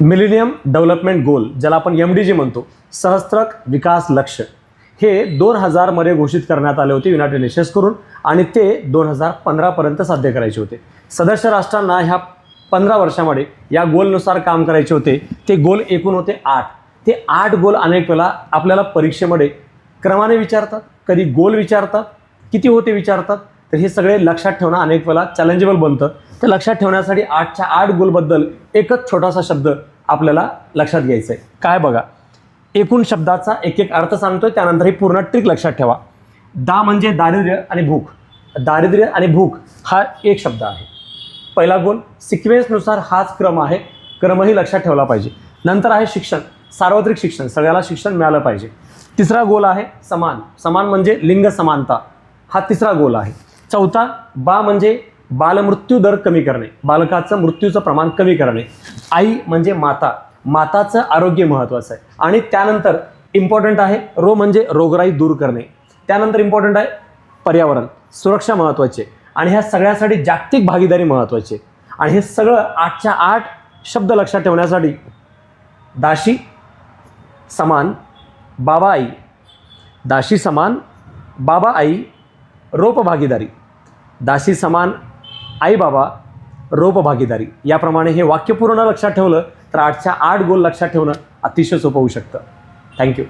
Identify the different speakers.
Speaker 1: Millennium development गोल ज्याला आपण M D G म्हणतो सहस्त्रक विकास लक्ष हे दोन हजारमध्ये घोषित करण्यात आले होते युनायटेड नेशन्सकडून आणि ते दोन हजार पंधरापर्यंत साध्य करायचे होते. सदस्य राष्ट्रांना ह्या पंधरा वर्षामध्ये या गोलनुसार काम करायचे होते. ते गोल एकूण होते आठ. ते आठ गोल अनेक वेळा आपल्याला परीक्षेमध्ये क्रमाने विचारतात कधी गोल विचारतात किती होते विचारतात तर हे सगळे लक्षात ठेवणं अनेक वेळा चॅलेंजेबल बनतं. ते लक्षात ठेवण्यासाठी आठच्या आठ गोलबद्दल एकच छोटासा शब्द आपल्याला लक्षात घ्यायचा आहे काय बघा? एकूण शब्दाचा एक एक अर्थ सांगतोय त्यानंतर ही पूर्ण ट्रिक लक्षात ठेवा. दा म्हणजे दारिद्र्य आणि भूक. दारिद्र्य आणि भूक हा एक शब्द आहे. पहिला गोल सिक्वेन्सनुसार हाच क्रम आहे क्रमही लक्षात ठेवला पाहिजे. नंतर आहे शिक्षण सार्वत्रिक शिक्षण सगळ्याला शिक्षण मिळालं पाहिजे. तिसरा गोल आहे समान. समान म्हणजे लिंग समानता. हा तिसरा गोल आहे. चौथा बा म्हणजे बालमृत्यू दर कमी करणे बालकाचं मृत्यूचं प्रमाण कमी करणे. आई म्हणजे माता. माताचं आरोग्य महत्त्वाचं आहे. आणि त्यानंतर इम्पॉर्टंट आहे रो म्हणजे रोगराई दूर करणे. त्यानंतर इम्पॉर्टंट आहे पर्यावरण. सुरक्षा महत्त्वाची आहे. आणि ह्या सगळ्यासाठी जागतिक भागीदारी महत्त्वाची आहे. आणि हे सगळं आठच्या आठ शब्द लक्षात ठेवण्यासाठी दाशी समान बाबा आई. दाशी समान बाबा आई रोप भागीदारी. दाशी समान आई बाबा रोप भागीदारी. याप्रमाणे हे वाक्य पूर्ण लक्षात ठेवलं तर आठच्या आठ गोल लक्षात ठेवणं अतिशय सोपं होऊ शकतं. थँक्यू